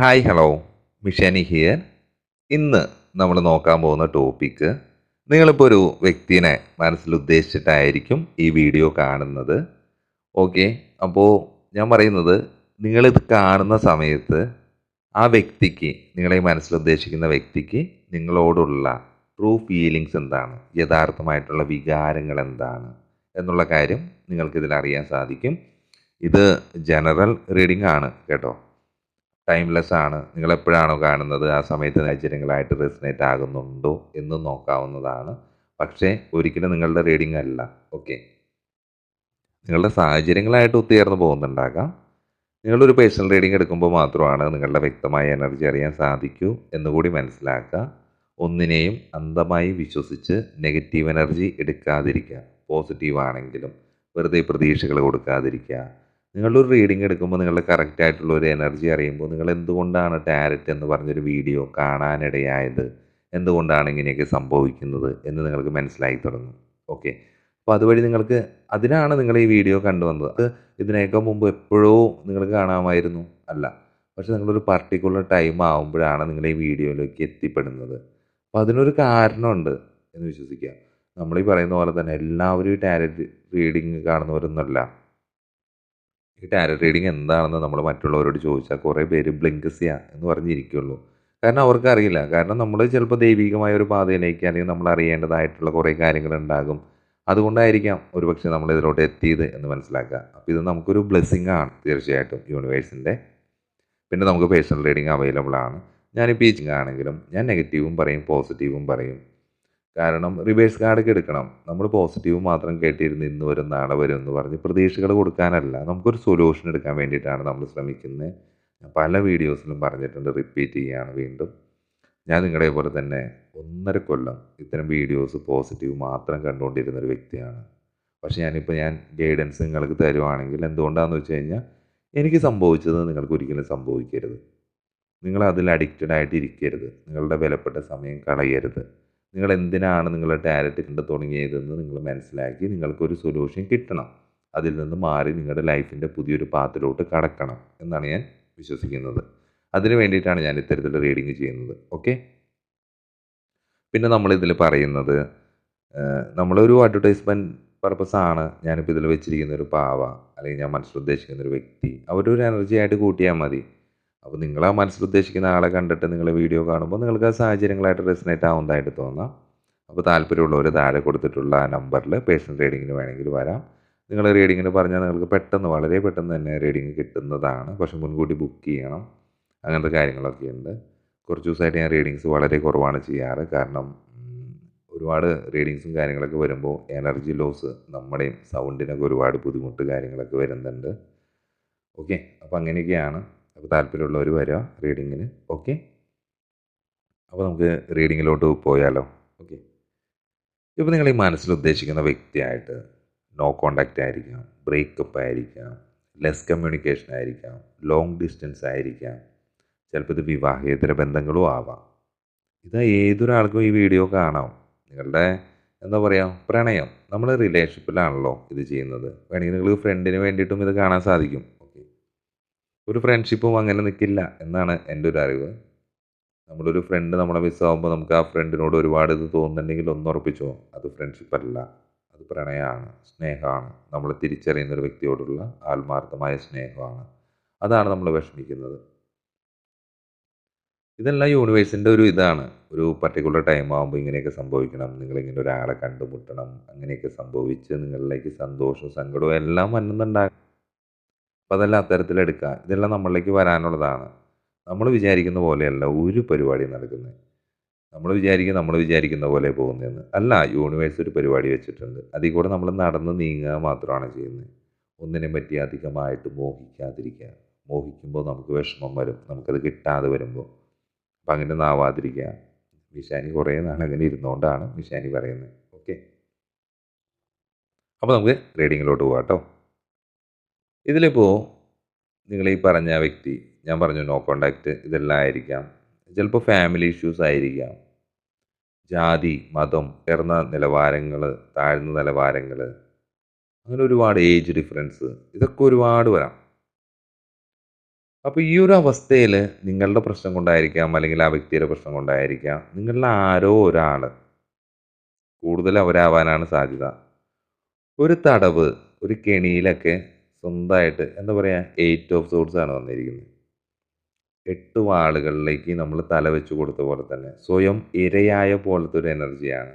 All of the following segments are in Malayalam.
ഹായ് ഹലോ മിഷാനി ഹിയർ ഇന്ന് നമ്മൾ നോക്കാൻ പോകുന്ന ടോപ്പിക്ക് നിങ്ങളിപ്പോൾ ഒരു വ്യക്തിനെ മനസ്സിൽ ഉദ്ദേശിച്ചിട്ടായിരിക്കും ഈ വീഡിയോ കാണുന്നത്. ഓക്കെ അപ്പോൾ ഞാൻ പറയുന്നത് നിങ്ങളിത് കാണുന്ന സമയത്ത് ആ വ്യക്തിക്ക് നിങ്ങളെ മനസ്സിൽ ഉദ്ദേശിക്കുന്ന വ്യക്തിക്ക് നിങ്ങളോടുള്ള ട്രൂ ഫീലിങ്സ് എന്താണ്? യഥാർത്ഥമായിട്ടുള്ള വികാരങ്ങൾ എന്താണ്? എന്നുള്ള കാര്യം നിങ്ങൾക്കിതിൽ അറിയാൻ സാധിക്കും. ഇത് ജനറൽ റീഡിംഗ് ആണ് കേട്ടോ. ടൈംലെസ് ആണ്. നിങ്ങൾ എപ്പോഴാണോ കാണുന്നത്? ആ സമയത്ത് സാഹചര്യങ്ങളായിട്ട് റെസിനേറ്റ് ആകുന്നുണ്ടോ എന്ന് നോക്കാവുന്നതാണ്. പക്ഷേ ഒരിക്കലും നിങ്ങളുടെ റീഡിംഗ് അല്ല. ഓക്കെ നിങ്ങളുടെ സാഹചര്യങ്ങളായിട്ട് ഒത്തുചേർന്ന് പോകുന്നുണ്ടാകാം. നിങ്ങളൊരു പേഴ്സണൽ റീഡിംഗ് എടുക്കുമ്പോൾ മാത്രമാണ് നിങ്ങളുടെ വ്യക്തമായ എനർജി അറിയാൻ സാധിക്കൂ എന്നുകൂടി മനസ്സിലാക്കുക. ഒന്നിനെയും അന്ധമായി വിശ്വസിച്ച് നെഗറ്റീവ് എനർജി എടുക്കാതിരിക്കുക. പോസിറ്റീവ് ആണെങ്കിലും വെറുതെ പ്രതീക്ഷകൾ കൊടുക്കാതിരിക്കുക. നിങ്ങളുടെ ഒരു റീഡിംഗ് എടുക്കുമ്പോൾ നിങ്ങളുടെ കറക്റ്റ് ആയിട്ടുള്ള ഒരു എനർജി അറിയുമ്പോൾ നിങ്ങൾ എന്തുകൊണ്ടാണ് ടാരറ്റ് എന്ന് പറഞ്ഞൊരു വീഡിയോ കാണാനിടയായത്? എന്തുകൊണ്ടാണ് ഇങ്ങനെയൊക്കെ സംഭവിക്കുന്നത് എന്ന് നിങ്ങൾക്ക് മനസ്സിലായി തുടങ്ങും. ഓക്കെ അപ്പോൾ അതുവഴി നിങ്ങൾക്ക് അതിനാണ് നിങ്ങൾ ഈ വീഡിയോ കണ്ടുവന്നത്. അത് ഇതിനേക്കാൾ മുമ്പ് എപ്പോഴോ നിങ്ങൾ കാണാമായിരുന്നു അല്ല. പക്ഷെ നിങ്ങളൊരു പർട്ടിക്കുലർ ടൈം ആകുമ്പോഴാണ് നിങ്ങൾ ഈ വീഡിയോയിലേക്ക് എത്തിപ്പെടുന്നത്. അപ്പോൾ അതിനൊരു കാരണമുണ്ട് എന്ന് വിശ്വസിക്കുക. നമ്മൾ ഈ പറയുന്ന പോലെ തന്നെ എല്ലാവരും ഈ ടാലറ്റ് റീഡിങ് കാണുന്നവരൊന്നുമല്ല. ഈ ടാരറ്റ് റീഡിങ് എന്താണെന്ന് നമ്മൾ മറ്റുള്ളവരോട് ചോദിച്ചാൽ കുറേ പേര് ബ്ലിങ്കസിയ എന്ന് പറഞ്ഞിരിക്കുള്ളൂ. കാരണം അവർക്കറിയില്ല. കാരണം നമ്മൾ ചിലപ്പോൾ ദൈവികമായ ഒരു പാതയിലേക്ക് അല്ലെങ്കിൽ നമ്മൾ അറിയേണ്ടതായിട്ടുള്ള കുറേ കാര്യങ്ങളുണ്ടാകും അതുകൊണ്ടായിരിക്കാം ഒരുപക്ഷെ നമ്മൾ ഇതിലോട്ട് എത്തിയത് എന്ന് മനസ്സിലാക്കുക. അപ്പോൾ ഇത് നമുക്കൊരു ബ്ലെസ്സിങ് ആണ് തീർച്ചയായിട്ടും യൂണിവേഴ്സിന്റെ പിന്നെ നമുക്ക് പേഴ്സണൽ റീഡിങ് അവൈലബിൾ ആണ്. ഞാനിപ്പോൾ ഈ ആണെങ്കിലും ഞാൻ നെഗറ്റീവും പറയും പോസിറ്റീവും പറയും. കാരണം റിവേഴ്സ് കാർഡൊക്കെ എടുക്കണം. നമ്മൾ പോസിറ്റീവ് മാത്രം കേട്ടിരുന്ന് ഇന്ന് വരും നാളെ വരും എന്ന് പറഞ്ഞ് പ്രതീക്ഷകൾ കൊടുക്കാനല്ല. നമുക്കൊരു സൊല്യൂഷൻ എടുക്കാൻ വേണ്ടിയിട്ടാണ് നമ്മൾ ശ്രമിക്കുന്നത്. പല വീഡിയോസിലും പറഞ്ഞിട്ടുണ്ട് റിപ്പീറ്റ് ചെയ്യുകയാണ് വീണ്ടും. ഞാൻ നിങ്ങളെ പോലെ തന്നെ ഒന്നര കൊല്ലം ഇത്തരം വീഡിയോസ് പോസിറ്റീവ് മാത്രം കണ്ടുകൊണ്ടിരുന്ന ഒരു വ്യക്തിയാണ്. പക്ഷേ ഞാനിപ്പോൾ ഞാൻ ഗൈഡൻസ് നിങ്ങൾക്ക് തരുവാണെങ്കിൽ എന്തുകൊണ്ടാണെന്ന് വെച്ച് കഴിഞ്ഞാൽ എനിക്ക് സംഭവിച്ചത് നിങ്ങൾക്ക് ഒരിക്കലും സംഭവിക്കരുത്. നിങ്ങൾ അതിൽ അഡിക്റ്റഡ് ആയിട്ട് ഇരിക്കരുത് നിങ്ങളുടെ വിലപ്പെട്ട സമയം കളയരുത്. നിങ്ങൾ എന്തിനാണ് നിങ്ങളുടെ ടാലറ്റ് കണ്ട് തുടങ്ങിയതെന്ന് നിങ്ങൾ മനസ്സിലാക്കി നിങ്ങൾക്കൊരു സൊല്യൂഷൻ കിട്ടണം. അതിൽ നിന്ന് മാറി നിങ്ങളുടെ ലൈഫിന്റെ പുതിയൊരു പാത്തിലോട്ട് കടക്കണം എന്നാണ് ഞാൻ വിശ്വസിക്കുന്നത്. അതിന് വേണ്ടിയിട്ടാണ് ഞാൻ ഇത്തരത്തിലുള്ള റീഡിങ് ചെയ്യുന്നത്. ഓക്കെ പിന്നെ നമ്മളിതിൽ പറയുന്നത് നമ്മളൊരു അഡ്വർടൈസ്മെന്റ് പർപ്പസാണ് ഞാനിപ്പോൾ ഇതിൽ വെച്ചിരിക്കുന്ന ഒരു പാവ അല്ലെങ്കിൽ ഞാൻ മനസ്സിലുദ്ദേശിക്കുന്ന ഒരു വ്യക്തി അവരൊരു എനർജി ആയിട്ട് കൂട്ടിയാൽ മതി. അപ്പോൾ നിങ്ങൾ ആ മനസ്സിൽ ഉദ്ദേശിക്കുന്ന ആളെ കണ്ടിട്ട് നിങ്ങൾ വീഡിയോ കാണുമ്പോൾ നിങ്ങൾക്ക് ആ സാഹചര്യങ്ങളായിട്ട് റെസിനേറ്റ് ആവുന്നതായിട്ട് തോന്നാം. അപ്പോൾ താല്പര്യമുള്ളവർ താഴെ കൊടുത്തിട്ടുള്ള ആ നമ്പറിൽ പേഴ്സണൽ റീഡിങ്ങിന് വേണമെങ്കിൽ വരാം. നിങ്ങൾ റീഡിങ്ങിന് പറഞ്ഞാൽ നിങ്ങൾക്ക് പെട്ടെന്ന് വളരെ പെട്ടെന്ന് തന്നെ റീഡിങ് കിട്ടുന്നതാണ്. പക്ഷെ മുൻകൂട്ടി ബുക്ക് ചെയ്യണം. അങ്ങനത്തെ കാര്യങ്ങളൊക്കെ ഉണ്ട്. കുറച്ച് ദിവസമായിട്ട് ഞാൻ റീഡിങ്സ് വളരെ കുറവാണ് ചെയ്യാറ്. കാരണം ഒരുപാട് റീഡിങ്സും കാര്യങ്ങളൊക്കെ വരുമ്പോൾ എനർജി ലോസ് നമ്മുടെയും സൗണ്ടിനൊക്കെ ഒരുപാട് ബുദ്ധിമുട്ട് കാര്യങ്ങളൊക്കെ വരുന്നുണ്ട്. ഓക്കെ അപ്പോൾ അങ്ങനെയൊക്കെയാണ്. അപ്പോൾ താല്പര്യമുള്ളവർ വരിക റീഡിങ്ങിന് ഓക്കെ അപ്പോൾ നമുക്ക് റീഡിങ്ങിലോട്ട് പോയാലോ? ഓക്കെ ഇപ്പോൾ നിങ്ങൾ ഈ മനസ്സിൽ ഉദ്ദേശിക്കുന്ന വ്യക്തിയായിട്ട് നോ കോണ്ടാക്റ്റ് ആയിരിക്കാം ബ്രേക്കപ്പ് ആയിരിക്കാം ലെസ് കമ്മ്യൂണിക്കേഷൻ ആയിരിക്കാം ലോങ് ഡിസ്റ്റൻസ് ആയിരിക്കാം. ചിലപ്പോൾ ഇത് വിവാഹേതര ബന്ധങ്ങളും ആവാം. ഇത് ഏതൊരാൾക്കും ഈ വീഡിയോ കാണാം. നിങ്ങളുടെ എന്താ പറയുക പ്രണയം. നമ്മൾ റിലേഷൻഷിപ്പിലാണല്ലോ ഇത് ചെയ്യുന്നത്. വേണമെങ്കിൽ നിങ്ങൾ ഫ്രണ്ടിന് വേണ്ടിയിട്ടും ഇത് കാണാൻ സാധിക്കും. ഒരു ഫ്രണ്ട്ഷിപ്പും അങ്ങനെ നിൽക്കില്ല എന്നാണ് എന്റെ ഒരു അറിവ്. നമ്മളൊരു ഫ്രണ്ട് നമ്മളെ മിസ്സാവുമ്പോൾ നമുക്ക് ആ ഫ്രണ്ടിനോട് ഒരുപാട് ഇത് തോന്നുന്നുണ്ടെങ്കിൽ ഒന്നുറപ്പിച്ചോ അത് ഫ്രണ്ട്ഷിപ്പ് അല്ല. അത് പ്രണയമാണ് സ്നേഹമാണ്. നമ്മൾ തിരിച്ചറിയുന്ന ഒരു വ്യക്തിയോടുള്ള ആത്മാർത്ഥമായ സ്നേഹമാണ്. അതാണ് നമ്മൾ വിഷമിക്കുന്നത്. ഇതെല്ലാം യൂണിവേഴ്സിന്റെ ഒരു ഇതാണ്. ഒരു പർട്ടിക്കുലർ ടൈം ആകുമ്പോൾ ഇങ്ങനെയൊക്കെ സംഭവിക്കണം നിങ്ങളിങ്ങനെ ഒരാളെ കണ്ടുമുട്ടണം അങ്ങനെയൊക്കെ സംഭവിച്ച് നിങ്ങളിലേക്ക് സന്തോഷവും സങ്കടവും എല്ലാം വന്നുണ്ടാകും അപ്പോൾ അതെല്ലാം അത്തരത്തിലെടുക്കുക ഇതെല്ലാം നമ്മളിലേക്ക് വരാനുള്ളതാണ്. നമ്മൾ വിചാരിക്കുന്ന പോലെയല്ല ഒരു പരിപാടി നടക്കുന്നത് നമ്മൾ വിചാരിക്കും നമ്മൾ വിചാരിക്കുന്ന പോലെ പോകുന്നതെന്ന് അല്ല യൂണിവേഴ്സ് ഒരു പരിപാടി വെച്ചിട്ടുണ്ട്. അതിൽ കൂടെ നമ്മൾ നടന്ന് നീങ്ങുക മാത്രമാണ് ചെയ്യുന്നത് ഒന്നിനെ പറ്റി അധികമായിട്ട് മോഹിക്കാതിരിക്കുക. മോഹിക്കുമ്പോൾ നമുക്ക് വിഷമം വരും. നമുക്കത് കിട്ടാതെ വരുമ്പോൾ അപ്പം അങ്ങനെ നാവാതിരിക്കുക മിഷാനി കുറേ നാൾ അങ്ങനെ ഇരുന്നുകൊണ്ടാണ് മിഷാനി പറയുന്നത് ഓക്കെ. അപ്പോൾ നമുക്ക് റീഡിങ്ങിലോട്ട് പോകാം കേട്ടോ ഇതിലിപ്പോൾ നിങ്ങൾ ഈ പറഞ്ഞ വ്യക്തി ഞാൻ പറഞ്ഞു നോ കോണ്ടാക്റ്റ് ഇതെല്ലാം ആയിരിക്കാം. ചിലപ്പോൾ ഫാമിലി ഇഷ്യൂസ് ആയിരിക്കാം. ജാതി മതം ഉയർന്ന നിലവാരങ്ങൾ താഴ്ന്ന നിലവാരങ്ങൾ അങ്ങനെ ഒരുപാട് ഏജ് ഡിഫറൻസ് ഇതൊക്കെ ഒരുപാട് വരാം. അപ്പോൾ ഈ ഒരു അവസ്ഥയിൽ നിങ്ങളുടെ പ്രശ്നം കൊണ്ടായിരിക്കാം അല്ലെങ്കിൽ ആ വ്യക്തിയുടെ പ്രശ്നം കൊണ്ടായിരിക്കാം നിങ്ങളിൽ ആരോ ഒരാൾ കൂടുതൽ അവരാവാനാണ് സാധ്യത. ഒരു തടവ് ഒരു കെണിയിലൊക്കെ സ്വന്തമായിട്ട് എന്താ പറയുക എയ്റ്റ് ഓഫ് സോർട്സ് ആണ് വന്നിരിക്കുന്നത്. എട്ട് വാളുകളിലേക്ക് നമ്മൾ തല വെച്ച് കൊടുത്ത പോലെ തന്നെ സ്വയം ഇരയായ പോലത്തെ ഒരു എനർജിയാണ്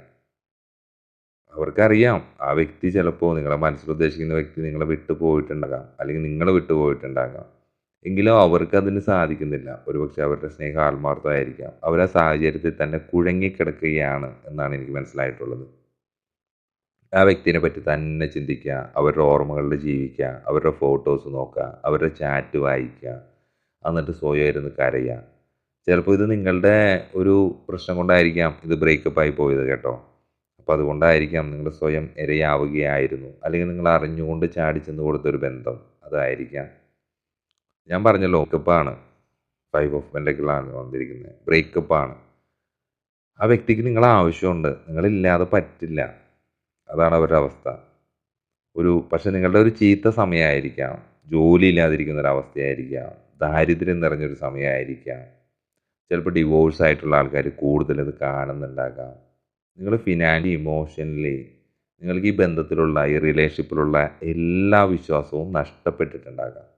അവർക്കറിയാം ആ വ്യക്തി ചിലപ്പോൾ നിങ്ങളെ മനസ്സിൽ ഉദ്ദേശിക്കുന്ന വ്യക്തി നിങ്ങളെ വിട്ടു പോയിട്ടുണ്ടാകാം അല്ലെങ്കിൽ നിങ്ങൾ വിട്ടു പോയിട്ടുണ്ടാകാം. എങ്കിലും അവർക്ക് അതിന് സാധിക്കുന്നില്ല. ഒരുപക്ഷെ അവരുടെ സ്നേഹ ആത്മാർത്ഥമായിരിക്കാം അവർ ആ സാഹചര്യത്തിൽ തന്നെ കുഴങ്ങിക്കിടക്കുകയാണ് എന്നാണ് എനിക്ക് മനസ്സിലായിട്ടുള്ളത്. ആ വ്യക്തിനെ പറ്റി തന്നെ ചിന്തിക്കുക അവരുടെ ഓർമ്മകളിൽ ജീവിക്കുക അവരുടെ ഫോട്ടോസ് നോക്കുക അവരുടെ ചാറ്റ് വായിക്കുക എന്നിട്ട് സ്വയം ഇരുന്ന് കരയുക. ചിലപ്പോൾ ഇത് നിങ്ങളുടെ ഒരു പ്രശ്നം കൊണ്ടായിരിക്കാം ഇത് ബ്രേക്കപ്പ് ആയി പോയത് കേട്ടോ. അപ്പോൾ അതുകൊണ്ടായിരിക്കാം നിങ്ങൾ സ്വയം ഇരയാവുകയായിരുന്നു. അല്ലെങ്കിൽ നിങ്ങൾ അറിഞ്ഞുകൊണ്ട് ചാടി ചെന്ന് കൊടുത്തൊരു ബന്ധം അതായിരിക്കാം. ഞാൻ പറഞ്ഞല്ലോ ബ്രേക്കപ്പാണ് ഫൈവ് ഓഫ് പെൻഡക്കിളാണ് വന്നിരിക്കുന്നത്. ബ്രേക്കപ്പാണ് ആ വ്യക്തിക്ക് നിങ്ങളെ ആവശ്യമുണ്ട് നിങ്ങളില്ലാതെ പറ്റില്ല. അതാണ് അവരുടെ അവസ്ഥ. ഒരു പക്ഷെ നിങ്ങളുടെ ഒരു ചീത്ത സമയമായിരിക്കാം. ജോലി ഇല്ലാതിരിക്കുന്ന ഒരു അവസ്ഥയായിരിക്കാം. ദാരിദ്ര്യം നിറഞ്ഞൊരു സമയമായിരിക്കാം. ചിലപ്പോൾ ഡിവോഴ്സ് ആയിട്ടുള്ള ആൾക്കാർ കൂടുതൽ ഇത് കാണുന്നുണ്ടാകാം. നിങ്ങൾ ഫിനാൻഷ്യലി ഇമോഷണലി നിങ്ങൾക്ക് ഈ ബന്ധത്തിലുള്ള ഈ റിലേഷൻഷിപ്പിലുള്ള എല്ലാ വിശ്വാസവും നഷ്ടപ്പെട്ടിട്ടുണ്ടാകാം.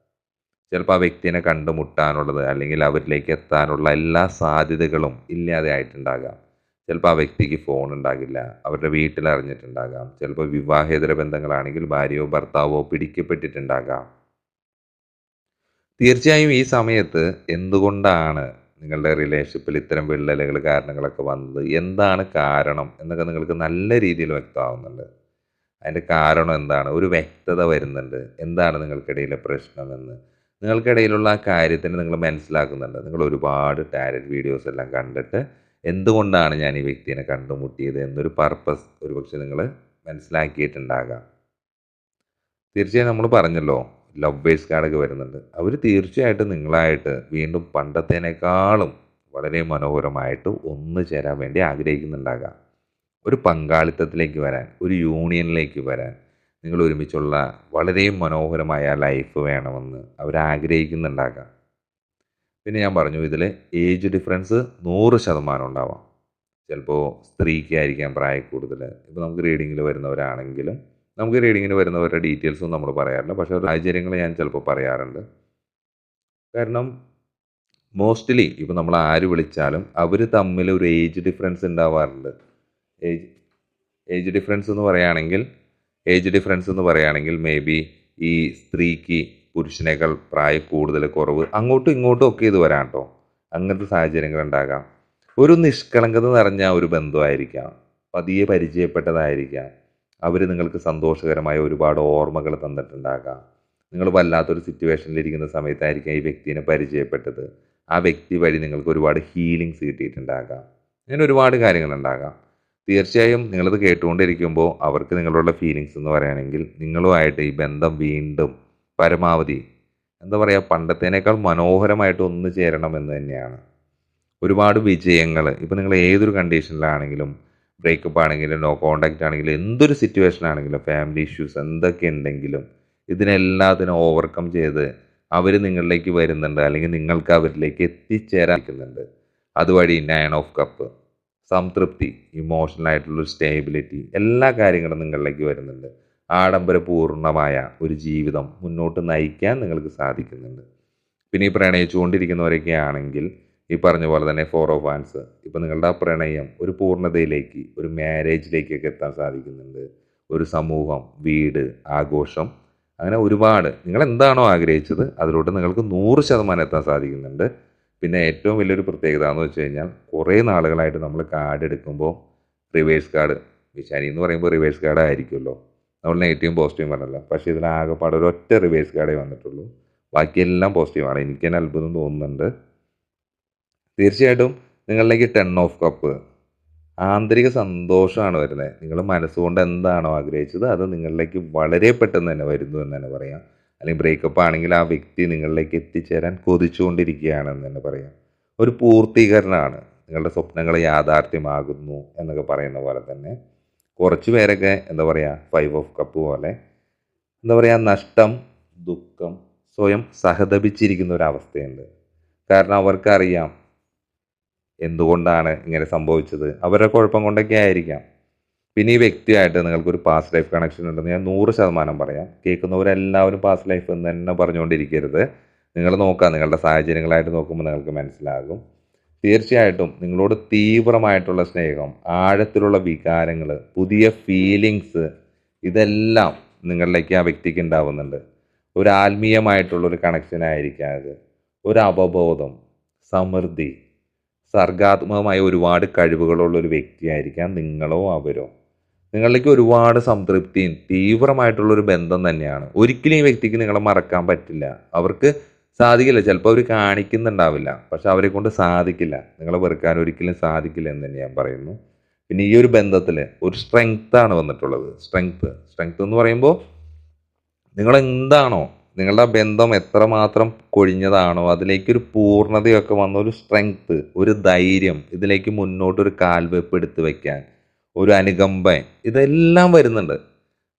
ചിലപ്പോൾ ആ വ്യക്തിനെ കണ്ടുമുട്ടാനുള്ളത് അല്ലെങ്കിൽ അവരിലേക്ക് എത്താനുള്ള എല്ലാ സാധ്യതകളും ഇല്ലാതെ ആയിട്ടുണ്ടാകാം. ചിലപ്പോൾ ആ വ്യക്തിക്ക് ഫോൺ ഉണ്ടാകില്ല അവരുടെ വീട്ടിൽ അറിഞ്ഞിട്ടുണ്ടാകാം. ചിലപ്പോൾ വിവാഹേതര ബന്ധങ്ങളാണെങ്കിൽ ഭാര്യയോ ഭർത്താവോ പിടിക്കപ്പെട്ടിട്ടുണ്ടാകാം. തീർച്ചയായും ഈ സമയത്ത് എന്തുകൊണ്ടാണ് നിങ്ങളുടെ റിലേഷൻഷിപ്പിൽ ഇത്തരം വിള്ളലുകൾ കാരണങ്ങളൊക്കെ വന്നത്? എന്താണ് കാരണം? എന്നൊക്കെ നിങ്ങൾക്ക് നല്ല രീതിയിൽ വ്യക്തമാവുന്നുണ്ട്. അതിന്റെ കാരണം എന്താണ്? ഒരു വ്യക്തത വരുന്നുണ്ട്. എന്താണ് നിങ്ങൾക്കിടയിലെ പ്രശ്നമെന്ന്? നിങ്ങൾക്കിടയിലുള്ള ആ കാര്യത്തിന് നിങ്ങൾ മനസ്സിലാക്കുന്നുണ്ട്. നിങ്ങൾ ഒരുപാട് ടാലന്റ് വീഡിയോസ് എല്ലാം കണ്ടിട്ട് എന്തുകൊണ്ടാണ് ഞാൻ ഈ വ്യക്തിയെ കണ്ടുമുട്ടിയത് എന്നൊരു പർപ്പസ് ഒരുപക്ഷെ നിങ്ങൾ മനസ്സിലാക്കിയിട്ടുണ്ടാകാം. തീർച്ചയായും നമ്മൾ പറഞ്ഞല്ലോ ലവ് ബേസ് കാർഡൊക്കെ വരുന്നുണ്ട്. അവർ തീർച്ചയായിട്ടും നിങ്ങളായിട്ട് വീണ്ടും പണ്ടത്തേനേക്കാളും വളരെ മനോഹരമായിട്ട് ഒന്നു ചേരാൻ വേണ്ടി ആഗ്രഹിക്കുന്നുണ്ടാകാം. ഒരു പങ്കാളിത്തത്തിലേക്ക് വരാൻ ഒരു യൂണിയനിലേക്ക് വരാൻ നിങ്ങൾ ഒരുമിച്ചുള്ള വളരെ മനോഹരമായ ലൈഫ് വേണമെന്ന് അവർ ആഗ്രഹിക്കുന്നുണ്ടാകാം പിന്നെ ഞാൻ പറഞ്ഞു ഇതിൽ ഏജ് ഡിഫറൻസ് നൂറ് ശതമാനം ഉണ്ടാവാം. ചിലപ്പോൾ സ്ത്രീക്കായിരിക്കാം പ്രായ കൂടുതൽ ഇപ്പോൾ നമുക്ക് റീഡിങ്ങിൽ വരുന്നവരാണെങ്കിലും നമുക്ക് റീഡിങ്ങിന് വരുന്നവരുടെ ഡീറ്റെയിൽസും നമ്മൾ പറയാറില്ല. പക്ഷേ സാഹചര്യങ്ങൾ ഞാൻ ചിലപ്പോൾ പറയാറുണ്ട്. കാരണം മോസ്റ്റ്ലി ഇപ്പോൾ നമ്മൾ ആര് വിളിച്ചാലും അവർ തമ്മിൽ ഒരു ഏജ് ഡിഫറൻസ് ഉണ്ടാവാറുണ്ട്. ഏജ് ഏജ് ഡിഫറൻസ് എന്ന് പറയുകയാണെങ്കിൽ ഏജ് ഡിഫറൻസ് എന്ന് പറയുകയാണെങ്കിൽ മേ ബി ഈ സ്ത്രീക്ക് പുരുഷനേക്കാൾ പ്രായ കൂടുതൽ കുറവ് അങ്ങോട്ടും ഇങ്ങോട്ടും ഒക്കെ ഇത് വരാം കേട്ടോ. അങ്ങനത്തെ സാഹചര്യങ്ങൾ ഉണ്ടാകാം. ഒരു നിഷ്കളങ്കത നിറഞ്ഞ ഒരു ബന്ധമായിരിക്കാം. പതിയെ പരിചയപ്പെട്ടതായിരിക്കാം. അവർ നിങ്ങൾക്ക് സന്തോഷകരമായ ഒരുപാട് ഓർമ്മകൾ തന്നിട്ടുണ്ടാകാം. നിങ്ങൾ വല്ലാത്തൊരു സിറ്റുവേഷനിലിരിക്കുന്ന സമയത്തായിരിക്കാം ഈ വ്യക്തിനെ പരിചയപ്പെട്ടത്. ആ വ്യക്തി വഴി നിങ്ങൾക്ക് ഒരുപാട് ഹീലിങ്സ് കിട്ടിയിട്ടുണ്ടാകാം. അങ്ങനെ ഒരുപാട് കാര്യങ്ങളുണ്ടാകാം തീർച്ചയായും നിങ്ങളത് കേട്ടുകൊണ്ടിരിക്കുമ്പോൾ അവർക്ക് നിങ്ങളുടെ ഫീലിങ്സ് എന്ന് പറയുകയാണെങ്കിൽ നിങ്ങളുമായിട്ട് ഈ ബന്ധം വീണ്ടും പരമാവധി എന്താ പറയുക പണ്ടത്തേനേക്കാൾ മനോഹരമായിട്ട് ഒന്ന് ചേരണം എന്ന് തന്നെയാണ്. ഒരുപാട് വിജയങ്ങൾ ഇപ്പോൾ നിങ്ങൾ ഏതൊരു കണ്ടീഷനിലാണെങ്കിലും ബ്രേക്കപ്പ് ആണെങ്കിലും നോ കോണ്ടാക്റ്റ് ആണെങ്കിലും എന്തൊരു സിറ്റുവേഷൻ ആണെങ്കിലും ഫാമിലി ഇഷ്യൂസ് എന്തൊക്കെ ഉണ്ടെങ്കിലും ഇതിനെല്ലാത്തിനും ഓവർകം ചെയ്ത് അവർ നിങ്ങളിലേക്ക് വരുന്നുണ്ട് അല്ലെങ്കിൽ നിങ്ങൾക്ക് അവരിലേക്ക് എത്തിച്ചേരാൻ നിൽക്കുന്നുണ്ട്. അതുവഴി നയൻ ഓഫ് കപ്പ് സംതൃപ്തി ഇമോഷണൽ ആയിട്ടുള്ളൊരു സ്റ്റേബിലിറ്റി എല്ലാ കാര്യങ്ങളും നിങ്ങളിലേക്ക് വരുന്നുണ്ട്. ആഡംബരപൂർണമായ ഒരു ജീവിതം മുന്നോട്ട് നയിക്കാൻ നിങ്ങൾക്ക് സാധിക്കുന്നുണ്ട്. പിന്നെ ഈ പ്രണയിച്ചുകൊണ്ടിരിക്കുന്നവരൊക്കെ ആണെങ്കിൽ ഈ പറഞ്ഞ പോലെ തന്നെ ഫോർ ഓഫ് വാൻസ് ഇപ്പം നിങ്ങളുടെ ആ പ്രണയം ഒരു പൂർണതയിലേക്ക് ഒരു മാരേജിലേക്കൊക്കെ എത്താൻ സാധിക്കുന്നുണ്ട്. ഒരു സമൂഹം വീട് ആഘോഷം അങ്ങനെ ഒരുപാട്. നിങ്ങൾ എന്താണോ ആഗ്രഹിച്ചത് അതിലോട്ട് നിങ്ങൾക്ക് നൂറ് ശതമാനം എത്താൻ സാധിക്കുന്നുണ്ട്. പിന്നെ ഏറ്റവും വലിയൊരു പ്രത്യേകത എന്ന് വെച്ച് കഴിഞ്ഞാൽ കുറേ നാളുകളായിട്ട് നമ്മൾ കാർഡ് എടുക്കുമ്പോൾ റിവേഴ്സ് കാർഡ് വിശാനി എന്ന് പറയുമ്പോൾ റിവേഴ്സ് കാർഡ് ആയിരിക്കുമല്ലോ. നമ്മൾ നെഗറ്റീവും പോസിറ്റീവും പറഞ്ഞല്ലോ. പക്ഷേ ഒരു ഒരൊറ്റ റിവേഴ്സ് കാർഡേ വന്നിട്ടുള്ളൂ. ബാക്കിയെല്ലാം പോസിറ്റീവാണ് എനിക്ക് തന്നെ അത്ഭുതം തോന്നുന്നുണ്ട്. തീർച്ചയായിട്ടും നിങ്ങളിലേക്ക് ടെൻ ഓഫ് കപ്പ് ആന്തരിക സന്തോഷമാണ് വരുന്നത് നിങ്ങൾ മനസ്സുകൊണ്ട് എന്താണോ ആഗ്രഹിച്ചത് അത് നിങ്ങളിലേക്ക് വളരെ പെട്ടെന്ന് തന്നെ വരുന്നു എന്ന് തന്നെ പറയാം. അല്ലെങ്കിൽ ബ്രേക്കപ്പ് ആണെങ്കിൽ ആ വ്യക്തി നിങ്ങളിലേക്ക് എത്തിച്ചേരാൻ കൊതിച്ചുകൊണ്ടിരിക്കുകയാണെന്ന് തന്നെ പറയാം. ഒരു പൂർത്തീകരണമാണ്. നിങ്ങളുടെ സ്വപ്നങ്ങൾ യാഥാർത്ഥ്യമാകുന്നു എന്നൊക്കെ പറയുന്ന പോലെ തന്നെ. കുറച്ച് പേരൊക്കെ എന്താ പറയുക ഫൈവ് ഓഫ് കപ്പ് പോലെ എന്താ പറയുക നഷ്ടം ദുഃഖം സ്വയം സഹതപിച്ചിരിക്കുന്ന ഒരു അവസ്ഥയുണ്ട്. കാരണം അവർക്കറിയാം എന്തുകൊണ്ടാണ് ഇങ്ങനെ സംഭവിച്ചത്. അവരുടെ കുഴപ്പം കൊണ്ടൊക്കെ ആയിരിക്കാം. പിന്നെ ഈ വ്യക്തിയായിട്ട് നിങ്ങൾക്കൊരു പാസ്റ്റ് ലൈഫ് കണക്ഷൻ ഉണ്ടെന്ന് ഞാൻ നൂറ് ശതമാനം പറയാം. കേൾക്കുന്നവരെല്ലാവരും പാസ്റ്റ് ലൈഫ് എന്ന് തന്നെ പറഞ്ഞുകൊണ്ടിരിക്കരുത്. നിങ്ങൾ നോക്കാം നിങ്ങളുടെ സാഹചര്യങ്ങളായിട്ട് നോക്കുമ്പോൾ നിങ്ങൾക്ക് മനസ്സിലാകും. തീർച്ചയായിട്ടും നിങ്ങളോട് തീവ്രമായിട്ടുള്ള സ്നേഹം ആഴത്തിലുള്ള വികാരങ്ങൾ പുതിയ ഫീലിങ്സ് ഇതെല്ലാം നിങ്ങളിലേക്ക് ആ വ്യക്തിക്ക് ഉണ്ടാവുന്നുണ്ട്. ഒരു ആത്മീയമായിട്ടുള്ള ഒരു കണക്ഷൻ ആയിരിക്കാം അത്. ഒരു അവബോധം സമൃദ്ധി സർഗാത്മകമായ ഒരുപാട് കഴിവുകളുള്ള ഒരു വ്യക്തിയായിരിക്കാം നിങ്ങളോ അവരോ. നിങ്ങളിലേക്ക് ഒരുപാട് സംതൃപ്തിയും തീവ്രമായിട്ടുള്ളൊരു ബന്ധം തന്നെയാണ്. ഒരിക്കലും ഈ വ്യക്തിക്ക് നിങ്ങളെ മറക്കാൻ പറ്റില്ല. അവർക്ക് സാധിക്കില്ല. ചിലപ്പോൾ അവർ കാണിക്കുന്നുണ്ടാവില്ല. പക്ഷെ അവരെ കൊണ്ട് സാധിക്കില്ല. നിങ്ങളെ വെറുക്കാൻ ഒരിക്കലും സാധിക്കില്ല എന്ന് തന്നെ ഞാൻ പറയുന്നു. പിന്നെ ഈ ഒരു ബന്ധത്തിൽ ഒരു സ്ട്രെങ്ത്താണ് വന്നിട്ടുള്ളത്. സ്ട്രെങ്ത്ത് സ്ട്രെങ്ത്ത് എന്ന് പറയുമ്പോൾ നിങ്ങൾ എന്താണോ നിങ്ങളുടെ ബന്ധം എത്രമാത്രം കൊഴിഞ്ഞതാണോ അതിലേക്കൊരു പൂർണതയൊക്കെ വന്ന ഒരു സ്ട്രെങ്ത്ത് ഒരു ധൈര്യം ഇതിലേക്ക് മുന്നോട്ടൊരു കാൽവെപ്പ് എടുത്ത് വയ്ക്കാൻ ഒരു അനുകമ്പ ഇതെല്ലാം വരുന്നുണ്ട്.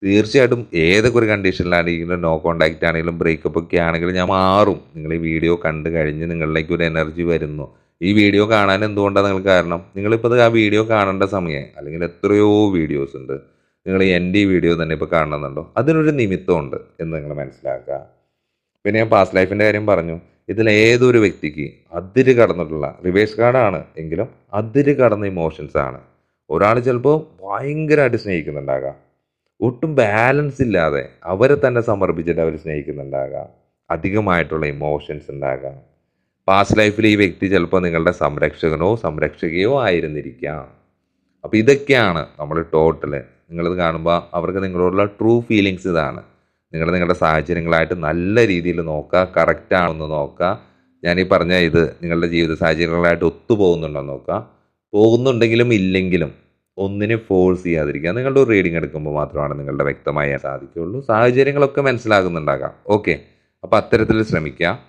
തീർച്ചയായിട്ടും ഏതൊക്കെ ഒരു കണ്ടീഷനിലാണെങ്കിലും നോ കോണ്ടാക്റ്റ് ആണെങ്കിലും ബ്രേക്കപ്പ് ഒക്കെ ആണെങ്കിലും ഞാൻ മാറും. നിങ്ങൾ ഈ വീഡിയോ കണ്ടു കഴിഞ്ഞ് നിങ്ങളിലേക്ക് ഒരു എനർജി വരുന്നു. ഈ വീഡിയോ കാണാൻ എന്തുകൊണ്ടാണ് നിങ്ങൾക്ക് കാരണം? നിങ്ങളിപ്പോൾ ആ വീഡിയോ കാണേണ്ട സമയം അല്ലെങ്കിൽ എത്രയോ വീഡിയോസ് ഉണ്ട്. നിങ്ങൾ എന്റെ ഈ വീഡിയോ തന്നെ ഇപ്പോൾ കാണുന്നുണ്ടോ? അതിനൊരു നിമിത്തമുണ്ട് എന്ന് നിങ്ങൾ മനസ്സിലാക്കുക. പിന്നെ ഞാൻ പാസ്റ്റ് ലൈഫിന്റെ കാര്യം പറഞ്ഞു. ഇതിൽ ഏതൊരു വ്യക്തിക്ക് അതിര് കടന്നിട്ടുള്ള റിവേഴ്സ് കാർഡാണ് എങ്കിലും അതിര് കടന്ന ഇമോഷൻസ് ആണ്. ഒരാൾ ചിലപ്പോൾ ഭയങ്കരമായിട്ട് സ്നേഹിക്കുന്നുണ്ടാകാം. ഒട്ടും ബാലൻസ് ഇല്ലാതെ അവരെ തന്നെ സമർപ്പിച്ചിട്ട് അവർ സ്നേഹിക്കുന്നുണ്ടാകാം. അധികമായിട്ടുള്ള ഇമോഷൻസ് ഉണ്ടാകാം. പാസ്റ്റ് ലൈഫിൽ ഈ വ്യക്തി ചിലപ്പോൾ നിങ്ങളുടെ സംരക്ഷകനോ സംരക്ഷകയോ ആയിരുന്നിരിക്കാം. അപ്പോൾ ഇതൊക്കെയാണ് നമ്മൾ ടോട്ടൽ നിങ്ങളത് കാണുമ്പോൾ അവർക്ക് നിങ്ങളോടുള്ള ട്രൂ ഫീലിങ്സ് ഇതാണ്. നിങ്ങൾ നിങ്ങളുടെ സാഹചര്യങ്ങളായിട്ട് നല്ല രീതിയിൽ നോക്കുക കറക്റ്റാണെന്ന് നോക്കുക. ഈ പറഞ്ഞ ഇത് നിങ്ങളുടെ ജീവിത സാഹചര്യങ്ങളായിട്ട് ഒത്തുപോകുന്നുണ്ടോ നോക്കുക. പോകുന്നുണ്ടെങ്കിലും ഇല്ലെങ്കിലും ഒന്നിനെ ഫോഴ്സ് ചെയ്യാതിരിക്കുക. നിങ്ങളുടെ ഒരു റീഡിംഗ് എടുക്കുമ്പോൾ മാത്രമാണ് നിങ്ങളുടെ വ്യക്തമായി സാധിക്കുകയുള്ളൂ. സാഹചര്യങ്ങളൊക്കെ മനസ്സിലാകുന്നുണ്ടാകാം. ഓക്കെ അപ്പോൾ അത്തരത്തിൽ ശ്രമിക്കുക.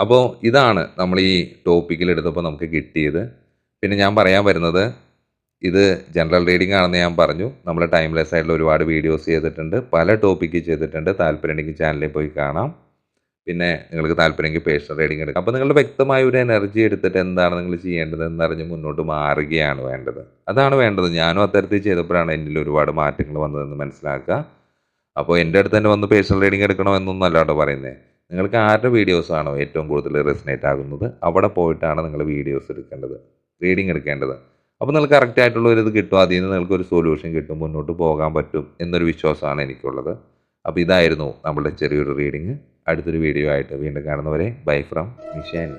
അപ്പോൾ ഇതാണ് നമ്മൾ ഈ ടോപ്പിക്കിൽ എടുത്തപ്പോൾ നമുക്ക് കിട്ടിയത്. പിന്നെ ഞാൻ പറയാൻ വരുന്നത് ഇത് ജനറൽ റീഡിംഗ് ആണെന്ന് ഞാൻ പറഞ്ഞു. നമ്മൾ ടൈംലെസ് ആയിട്ടുള്ള ഒരുപാട് വീഡിയോസ് ചെയ്തിട്ടുണ്ട്. പല ടോപ്പിക്ക് ചെയ്തിട്ടുണ്ട്. താല്പര്യമുണ്ടെങ്കിൽ ചാനലിൽ പോയി കാണാം. പിന്നെ നിങ്ങൾക്ക് താല്പര്യമെങ്കിൽ പേഴ്സണൽ റീഡിംഗ് എടുക്കാം. അപ്പോൾ നിങ്ങളുടെ വ്യക്തമായ ഒരു എനർജി എടുത്തിട്ട് എന്താണ് നിങ്ങൾ ചെയ്യേണ്ടത് എന്നറിഞ്ഞ് മുന്നോട്ട് മാറുകയാണ് വേണ്ടത്. അതാണ് വേണ്ടത്. ഞാനും അത്തരത്തിൽ ചെയ്തപ്പോഴാണ് എന്നിൽ ഒരുപാട് മാറ്റങ്ങൾ വന്നതെന്ന് മനസ്സിലാക്കുക. അപ്പോൾ എന്റെ അടുത്ത് തന്നെ വന്ന് പേഴ്സണൽ റീഡിംഗ് എന്നൊന്നും അല്ലാട്ടോ പറയുന്നത് നിങ്ങൾക്ക് ആരുടെ വീഡിയോസ് ആണോ ഏറ്റവും കൂടുതൽ റെസിനേറ്റ് ആകുന്നത്? അവിടെ പോയിട്ടാണ് നിങ്ങൾ വീഡിയോസ് എടുക്കേണ്ടത് റീഡിംഗ് എടുക്കേണ്ടത്. അപ്പോൾ നിങ്ങൾക്ക് കറക്റ്റ് ആയിട്ടുള്ള ഒരു ഇത് കിട്ടും. അതിൽ നിന്ന് നിങ്ങൾക്ക് ഒരു സൊല്യൂഷൻ കിട്ടും. മുന്നോട്ട് പോകാൻ പറ്റും എന്നൊരു വിശ്വാസമാണ് എനിക്കുള്ളത്. അപ്പോൾ ഇതായിരുന്നു നമ്മുടെ ചെറിയൊരു റീഡിങ്. അടുത്തൊരു വീഡിയോ ആയിട്ട് വീണ്ടും കാണുന്നവരെ ബൈ ഫ്രം നിഷാനി.